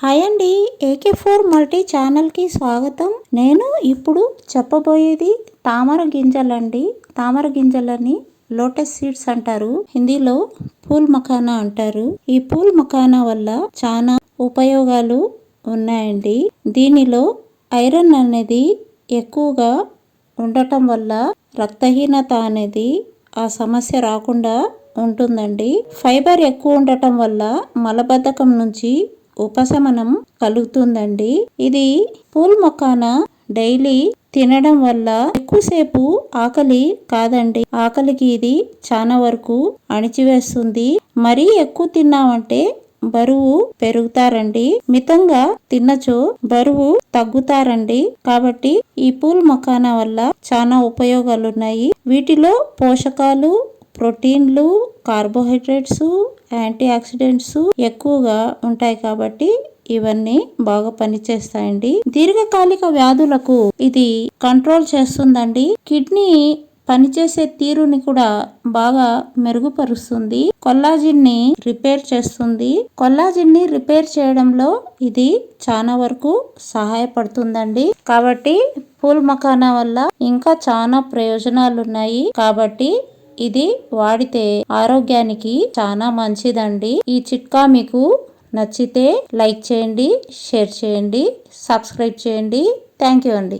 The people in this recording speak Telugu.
హాయ్ అండి ఏకే ఫోర్ మల్టీ ఛానల్కి స్వాగతం. నేను ఇప్పుడు చెప్పబోయేది తామర గింజలండి. తామర గింజలని లోటస్ సీడ్స్ అంటారు. హిందీలో పూల్ మఖానా అంటారు. ఈ పూల్ మఖానా వల్ల చాలా ఉపయోగాలు ఉన్నాయండి. దీనిలో ఐరన్ అనేది ఎక్కువగా ఉండటం వల్ల రక్తహీనత అనేది ఆ సమస్య రాకుండా ఉంటుందండి. ఫైబర్ ఎక్కువ ఉండటం వల్ల మలబద్ధకం నుంచి ఉపశమనం కలుగుతుందండి. ఇది పూల్ మొక్కన డైలీ తినడం వల్ల ఎక్కువసేపు ఆకలి కాదండి. ఆకలికి ఇది చాలా వరకు అణిచివేస్తుంది. మరీ ఎక్కువ తిన్నామంటే బరువు పెరుగుతారండి. మితంగా తిన్నచో బరువు తగ్గుతారండి. కాబట్టి ఈ పూల్ మకానా వల్ల చాలా ఉపయోగాలు ఉన్నాయి వీటిలో పోషకాలు ప్రోటీన్లు కార్బోహైడ్రేట్స్ యాంటీ ఆక్సిడెంట్స్ ఎక్కువగా ఉంటాయి కాబట్టి ఇవన్నీ బాగా పనిచేస్తాయండి. దీర్ఘకాలిక వ్యాధులకు ఇది కంట్రోల్ చేస్తుందండి. కిడ్నీ పనిచేసే తీరుని కూడా బాగా మెరుగుపరుస్తుంది. కొల్లాజిన్ని రిపేర్ చేస్తుంది. కొల్లాజిన్ని రిపేర్ చేయడంలో ఇది చాలా వరకు సహాయపడుతుందండి. కాబట్టి పూల్ మకానా వల్ల ఇంకా చాలా ప్రయోజనాలు ఉన్నాయి కాబట్టి ఇది వాడితే ఆరోగ్యానికి చాలా మంచిదండి. ఈ చిట్కా మీకు నచ్చితే లైక్ చేయండి షేర్ చేయండి సబ్స్క్రైబ్ చేయండి. థ్యాంక్ యూ అండి.